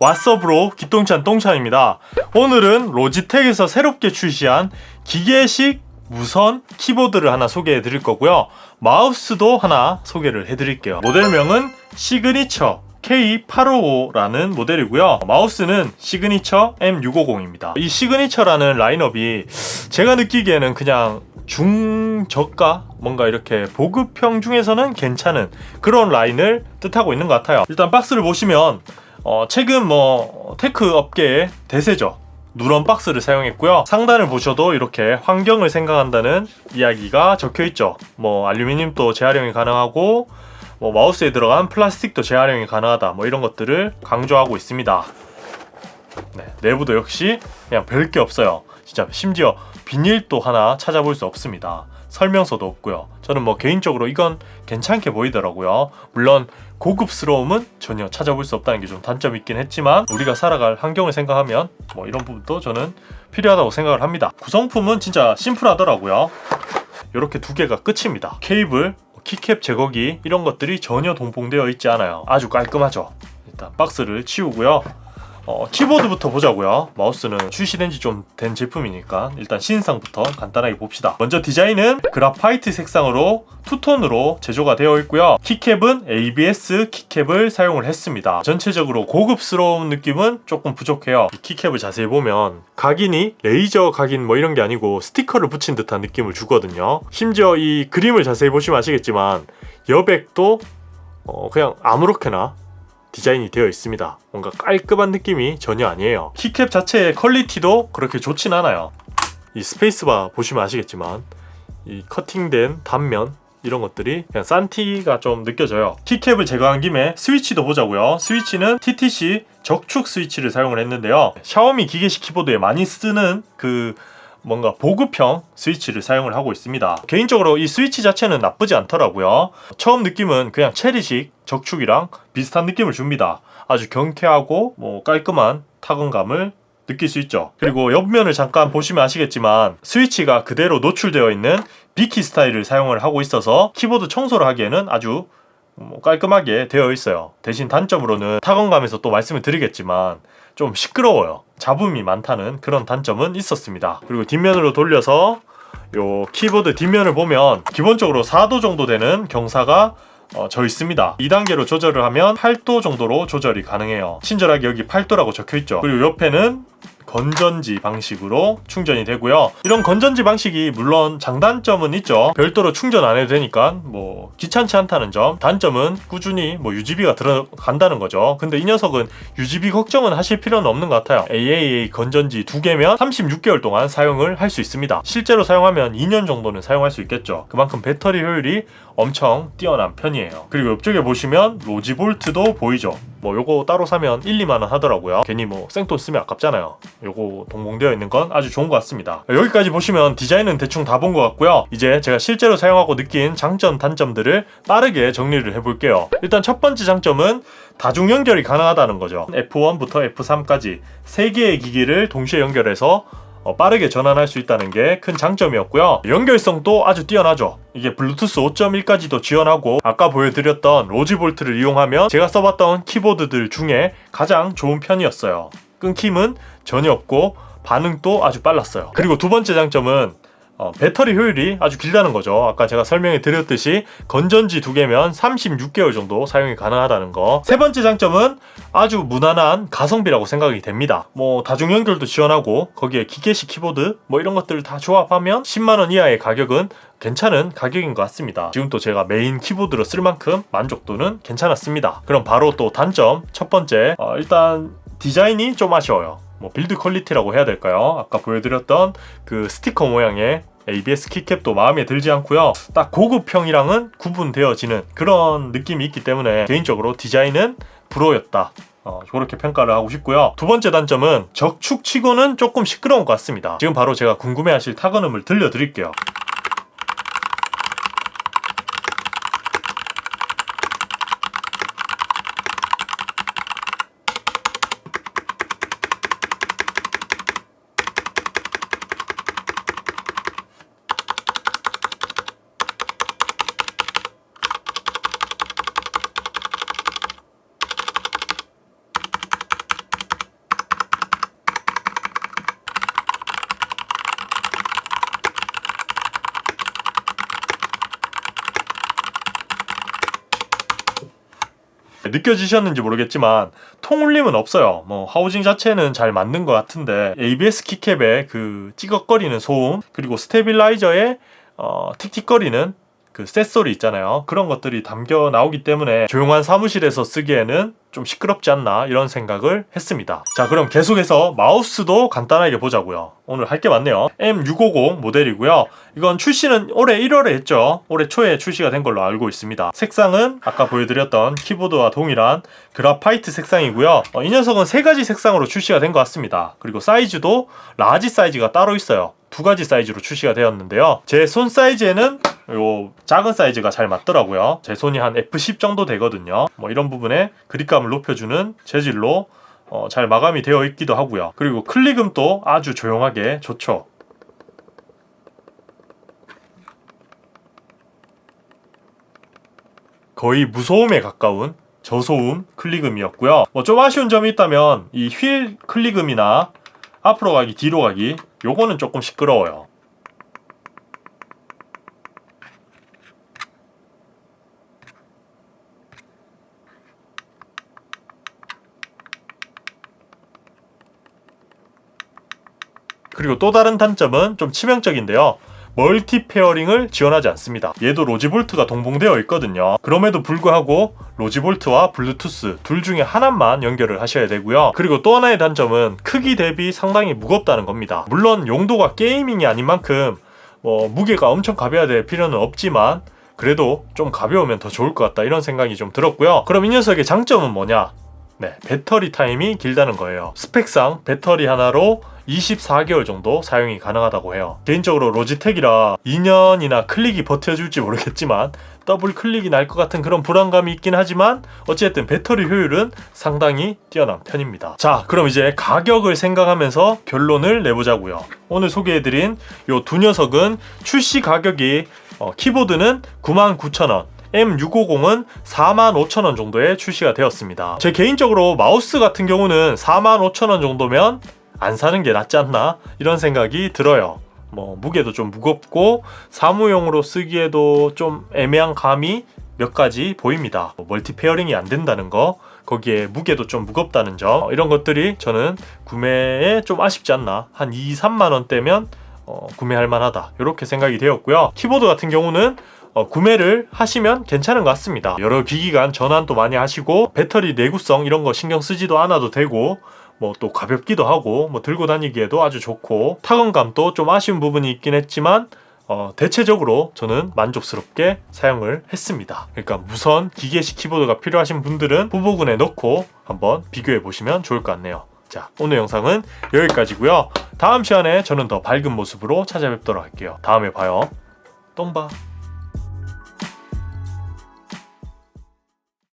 왓썹으로 기똥찬 똥찬입니다. 오늘은 로지텍에서 새롭게 출시한 기계식 무선 키보드를 하나 소개해 드릴 거고요. 마우스도 하나 소개를 해 드릴게요. 모델명은 시그니처 K855라는 모델이고요. 마우스는 시그니처 M650입니다. 이 시그니처라는 라인업이 제가 느끼기에는 그냥 중저가 뭔가 이렇게 보급형 중에서는 괜찮은 그런 라인을 뜻하고 있는 것 같아요. 일단 박스를 보시면 어, 최근 뭐 테크 업계의 대세죠. 누런 박스를 사용했고요. 상단을 보셔도 이렇게 환경을 생각한다는 이야기가 적혀 있죠. 뭐 알루미늄도 재활용이 가능하고 뭐 마우스에 들어간 플라스틱도 재활용이 가능하다. 뭐 이런 것들을 강조하고 있습니다. 네, 내부도 역시 그냥 별게 없어요. 진짜 심지어 비닐도 하나 찾아볼 수 없습니다. 설명서도 없고요. 저는 뭐 개인적으로 이건 괜찮게 보이더라고요. 물론 고급스러움은 전혀 찾아볼 수 없다는 게 좀 단점이 있긴 했지만 우리가 살아갈 환경을 생각하면 뭐 이런 부분도 저는 필요하다고 생각을 합니다. 구성품은 진짜 심플하더라고요. 이렇게 두 개가 끝입니다. 케이블, 키캡 제거기 이런 것들이 전혀 동봉되어 있지 않아요. 아주 깔끔하죠. 일단 박스를 치우고요. 어, 키보드부터 보자고요. 마우스는 출시된 지 좀 된 제품이니까 일단 신상부터 간단하게 봅시다. 먼저 디자인은 그라파이트 색상으로 투톤으로 제조가 되어 있고요. 키캡은 ABS 키캡을 사용을 했습니다. 전체적으로 고급스러운 느낌은 조금 부족해요. 이 키캡을 자세히 보면 각인이 레이저 각인 뭐 이런 게 아니고 스티커를 붙인 듯한 느낌을 주거든요. 심지어 이 그림을 자세히 보시면 아시겠지만 여백도 어, 그냥 아무렇게나 디자인이 되어 있습니다. 뭔가 깔끔한 느낌이 전혀 아니에요. 키캡 자체의 퀄리티도 그렇게 좋진 않아요. 이 스페이스바 보시면 아시겠지만 이 커팅된 단면 이런 것들이 그냥 산티가 좀 느껴져요. 키캡을 제거한 김에 스위치도 보자고요. 스위치는 TTC 적축 스위치를 사용을 했는데요. 샤오미 기계식 키보드에 많이 쓰는 그 뭔가 보급형 스위치를 사용을 하고 있습니다. 개인적으로 이 스위치 자체는 나쁘지 않더라고요. 처음 느낌은 그냥 체리식 적축이랑 비슷한 느낌을 줍니다. 아주 경쾌하고 뭐 깔끔한 타건감을 느낄 수 있죠. 그리고 옆면을 잠깐 보시면 아시겠지만 스위치가 그대로 노출되어 있는 비키 스타일을 사용을 하고 있어서 키보드 청소를 하기에는 아주 뭐 깔끔하게 되어 있어요. 대신 단점으로는 타건감에서 또 말씀을 드리겠지만 좀 시끄러워요. 잡음이 많다는 그런 단점은 있었습니다. 그리고 뒷면으로 돌려서 요 키보드 뒷면을 보면 기본적으로 4도 정도 되는 경사가 어, 져 있습니다. 2단계로 조절을 하면 8도 정도로 조절이 가능해요. 친절하게 여기 8도라고 적혀 있죠. 그리고 옆에는 건전지 방식으로 충전이 되고요. 이런 건전지 방식이 물론 장단점은 있죠. 별도로 충전 안 해도 되니까 뭐 귀찮지 않다는 점. 단점은 꾸준히 뭐 유지비가 들어간다는 거죠. 근데 이 녀석은 유지비 걱정은 하실 필요는 없는 것 같아요. AAA 건전지 두 개면 36개월 동안 사용을 할 수 있습니다. 실제로 사용하면 2년 정도는 사용할 수 있겠죠. 그만큼 배터리 효율이 엄청 뛰어난 편이에요. 그리고 옆쪽에 보시면 로지볼트도 보이죠. 뭐 요거 따로 사면 1, 2만 원 하더라고요. 괜히 뭐 생돈 쓰면 아깝잖아요. 요거 동봉되어 있는 건 아주 좋은 것 같습니다. 여기까지 보시면 디자인은 대충 다 본 것 같고요. 이제 제가 실제로 사용하고 느낀 장점, 단점들을 빠르게 정리를 해볼게요. 일단 첫 번째 장점은 다중 연결이 가능하다는 거죠. F1부터 F3까지 3개의 기기를 동시에 연결해서 어, 빠르게 전환할 수 있다는 게 큰 장점이었고요. 연결성도 아주 뛰어나죠. 이게 블루투스 5.1까지도 지원하고 아까 보여드렸던 로지볼트를 이용하면 제가 써봤던 키보드들 중에 가장 좋은 편이었어요. 끊김은 전혀 없고 반응도 아주 빨랐어요. 그리고 두 번째 장점은 어, 배터리 효율이 아주 길다는 거죠. 아까 제가 설명해 드렸듯이 건전지 두 개면 36개월 정도 사용이 가능하다는 거. 세 번째 장점은 아주 무난한 가성비라고 생각이 됩니다. 뭐 다중 연결도 지원하고 거기에 기계식 키보드 뭐 이런 것들을 다 조합하면 10만 원 이하의 가격은 괜찮은 가격인 것 같습니다. 지금 또 제가 메인 키보드로 쓸 만큼 만족도는 괜찮았습니다. 그럼 바로 또 단점 첫 번째 어, 일단 디자인이 좀 아쉬워요. 뭐 빌드 퀄리티라고 해야 될까요? 아까 보여드렸던 그 스티커 모양의 ABS 키캡도 마음에 들지 않고요. 딱 고급형이랑은 구분되어지는 그런 느낌이 있기 때문에 개인적으로 디자인은 불호였다. 어, 그렇게 평가를 하고 싶고요. 두 번째 단점은 적축치고는 조금 시끄러운 것 같습니다. 지금 바로 제가 궁금해하실 타건음을 들려드릴게요. 느껴지셨는지 모르겠지만 통 울림은 없어요. 뭐 하우징 자체는 잘 맞는 것 같은데 ABS 키캡의 그 찌걱거리는 소음 그리고 스테빌라이저의 어, 틱틱거리는 그 쇳소리 있잖아요. 그런 것들이 담겨 나오기 때문에 조용한 사무실에서 쓰기에는 좀 시끄럽지 않나 이런 생각을 했습니다. 자, 그럼 계속해서 마우스도 간단하게 보자고요. 오늘 할 게 많네요. M650 모델이고요. 이건 출시는 올해 1월에 했죠. 올해 초에 출시가 된 걸로 알고 있습니다. 색상은 아까 보여드렸던 키보드와 동일한 그라파이트 색상이고요. 어, 이 녀석은 세 가지 색상으로 출시가 된 것 같습니다. 그리고 사이즈도 라지 사이즈가 따로 있어요. 두 가지 사이즈로 출시가 되었는데요. 제 손 사이즈에는 요 작은 사이즈가 잘 맞더라고요. 제 손이 한 F10 정도 되거든요. 뭐 이런 부분에 그립감을 높여주는 재질로 어, 잘 마감이 되어 있기도 하고요. 그리고 클릭음도 아주 조용하게 좋죠. 거의 무소음에 가까운 저소음 클릭음이었고요. 뭐 좀 아쉬운 점이 있다면 이 휠 클릭음이나 앞으로 가기 뒤로 가기 요거는 조금 시끄러워요. 그리고 또 다른 단점은 좀 치명적인데요. 멀티 페어링을 지원하지 않습니다. 얘도 로지볼트가 동봉되어 있거든요. 그럼에도 불구하고 로지볼트와 블루투스 둘 중에 하나만 연결을 하셔야 되고요. 그리고 또 하나의 단점은 크기 대비 상당히 무겁다는 겁니다. 물론 용도가 게이밍이 아닌 만큼 뭐 무게가 엄청 가벼야 될 필요는 없지만 그래도 좀 가벼우면 더 좋을 것 같다 이런 생각이 좀 들었고요. 그럼 이 녀석의 장점은 뭐냐? 네, 배터리 타임이 길다는 거예요. 스펙상 배터리 하나로 24개월 정도 사용이 가능하다고 해요. 개인적으로 로지텍이라 2년이나 클릭이 버텨줄지 모르겠지만 더블 클릭이 날 것 같은 그런 불안감이 있긴 하지만 어쨌든 배터리 효율은 상당히 뛰어난 편입니다. 자, 그럼 이제 가격을 생각하면서 결론을 내보자고요. 오늘 소개해드린 이 두 녀석은 출시 가격이 어, 키보드는 99,000원, M650은 45,000원 정도에 출시가 되었습니다. 제 개인적으로 마우스 같은 경우는 45,000원 정도면 안 사는 게 낫지 않나 이런 생각이 들어요. 뭐 무게도 좀 무겁고 사무용으로 쓰기에도 좀 애매한 감이 몇 가지 보입니다. 뭐 멀티 페어링이 안 된다는 거, 거기에 무게도 좀 무겁다는 점 이런 것들이 저는 구매에 좀 아쉽지 않나 한 2, 3만 원대면 어, 구매할 만하다 이렇게 생각이 되었고요. 키보드 같은 경우는 어, 구매를 하시면 괜찮은 것 같습니다. 여러 기기간 전환도 많이 하시고 배터리 내구성 이런 거 신경 쓰지도 않아도 되고 뭐 또 가볍기도 하고 뭐 들고 다니기에도 아주 좋고 타건감도 좀 아쉬운 부분이 있긴 했지만 어, 대체적으로 저는 만족스럽게 사용을 했습니다. 그러니까 무선 기계식 키보드가 필요하신 분들은 후보군에 넣고 한번 비교해 보시면 좋을 것 같네요. 자, 오늘 영상은 여기까지고요. 다음 시간에 저는 더 밝은 모습으로 찾아뵙도록 할게요. 다음에 봐요. 똥바.